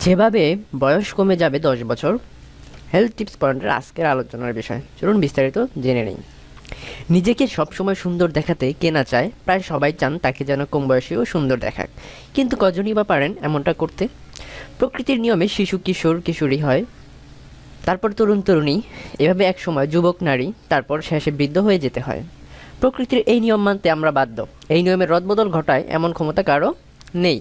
যেভাবে বয়স কমে যাবে দশ বছর হেলথ টিপস পয়েন্টের আজকের আলোচনার বিষয়। চলুন বিস্তারিত জেনে নিই। নিজেকে সবসময় সুন্দর দেখাতে কে না চায়, প্রায় সবাই চান তাকে যেন কম বয়সেও সুন্দর দেখাক। কিন্তু কজনই বা পারেন এমনটা করতে? প্রকৃতির নিয়মে শিশু কিশোর কিশোরী হয়। তারপর তরুণ তরুণী, এভাবে এক সময় যুবক নারী, তারপর শেষে বৃদ্ধ হয়ে যেতে হয়। প্রকৃতির এই নিয়ম মানতে আমরা বাধ্য। এই নিয়মের রদবদল ঘটায় এমন ক্ষমতা কারও নেই।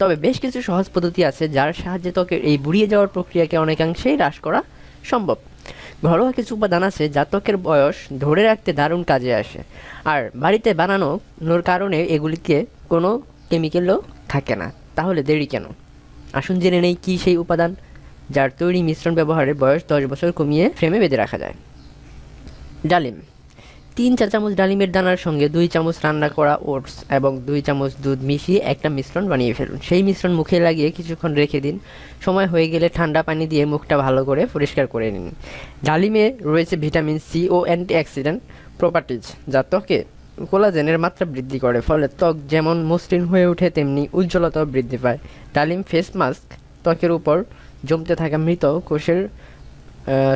তবে বেশ কিছু সহজ পদ্ধতি আছে যার সাহায্যে ত্বকের এই বুড়িয়ে যাওয়ার প্রক্রিয়াকে অনেকাংশেই হ্রাস করা সম্ভব। ঘরোয়া কিছু উপাদান আছে যা ত্বকের বয়স ধরে রাখতে দারুণ কাজে আসে। আর বাড়িতে বানানোর কারণে এগুলিকে কোনো কেমিক্যালও থাকে না। তাহলে দেরি কেন? আসুন জেনে নেই কী সেই উপাদান যার তৈরি মিশ্রণ ব্যবহারে বয়স দশ বছর কমিয়ে ফ্রেমে বেঁধে রাখা যায়। ডালিম। তিন চা চামচ ডালিমের দানার সঙ্গে দুই চামচ রান্না করা ওটস এবং দুই চামচ দুধ মিশিয়ে একটা মিশ্রণ বানিয়ে ফেলুন। সেই মিশ্রণ মুখে লাগিয়ে কিছুক্ষণ রেখে দিন। সময় হয়ে গেলে ঠান্ডা পানি দিয়ে মুখটা ভালো করে পরিষ্কার করে নিন। ডালিমে রয়েছে ভিটামিন সি ও অ্যান্টিঅক্সিডেন্ট প্রপার্টিজ যা ত্বকে কোলাজেনের মাত্রা বৃদ্ধি করে, ফলে ত্বক যেমন মসৃণ হয়ে ওঠে, তেমনি উজ্জ্বলতাও বৃদ্ধি পায়। ডালিম ফেস মাস্ক ত্বকের উপর জমতে থাকা মৃত কোষের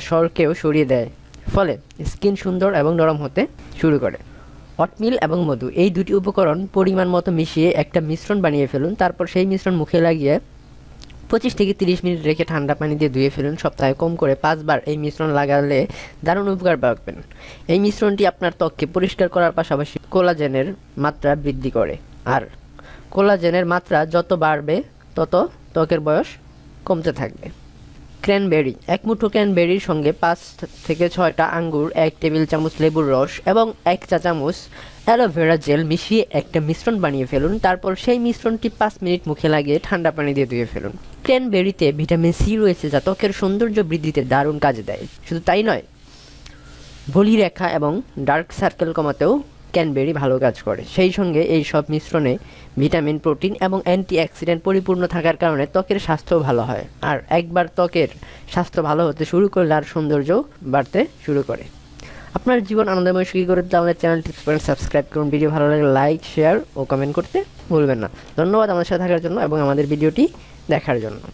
স্বরকেও সরিয়ে দেয়। ফলে স্কিন সুন্দর এবং নরম হতে শুরু করে। অটমিল এবং মধু, এই দুটি উপকরণ পরিমাণ মতো মিশিয়ে একটা মিশ্রণ বানিয়ে ফেলুন, তারপর সেই মিশ্রণ মুখে লাগিয়ে পঁচিশ থেকে তিরিশ মিনিট রেখে ঠান্ডা পানি দিয়ে ধুয়ে ফেলুন। সপ্তাহে কম করে পাঁচবার এই মিশ্রণ লাগালে দারুণ উপকার পাবেন। এই মিশ্রণটি আপনার ত্বককে পরিষ্কার করার পাশাপাশি কোলাজেনের মাত্রা বৃদ্ধি করে। আর কোলাজেনের মাত্রা যত বাড়বে, তত ত্বকের বয়স কমতে থাকবে। ক্র্যানবেরি, এক মুঠো ক্র্যানবেরির সঙ্গে পাঁচ থেকে ছয়টা আঙ্গুর, এক টেবিল চামচ লেবুর রস এবং এক চা চামচ অ্যালোভেরা জেল মিশিয়ে একটা মিশ্রণ বানিয়ে ফেলুন। তারপর সেই মিশ্রণটি পাঁচ মিনিট মুখে লাগিয়ে ঠান্ডা পানি দিয়ে ধুয়ে ফেলুন। ক্র্যানবেরিতে ভিটামিন সি রয়েছে যা ত্বকের সৌন্দর্য বৃদ্ধিতে দারুণ কাজে দেয়। শুধু তাই নয় বলি রেখা এবং ডার্ক সার্কেল কমাতেও ক্যানবেরি ভালো কাজ করে। সেই সঙ্গে এই সব মিশ্রণে ভিটামিন, প্রোটিন এবং অ্যান্টি অক্সিডেন্ট পরিপূর্ণ থাকার কারণে ত্বকের স্বাস্থ্য ভালো হয়। আর একবার ত্বকের স্বাস্থ্য ভালো হতে শুরু করলে আর সৌন্দর্য বাড়তে শুরু করে। আপনার জীবন আনন্দময় সুখী করে দিতে আমাদের চ্যানেলটি সাবস্ক্রাইব করুন। ভিডিও ভালো লাগে লাইক, শেয়ার ও কমেন্ট করতে ভুলবেন না। ধন্যবাদ আমাদের সাথে থাকার জন্য এবং আমাদের ভিডিওটি দেখার জন্য।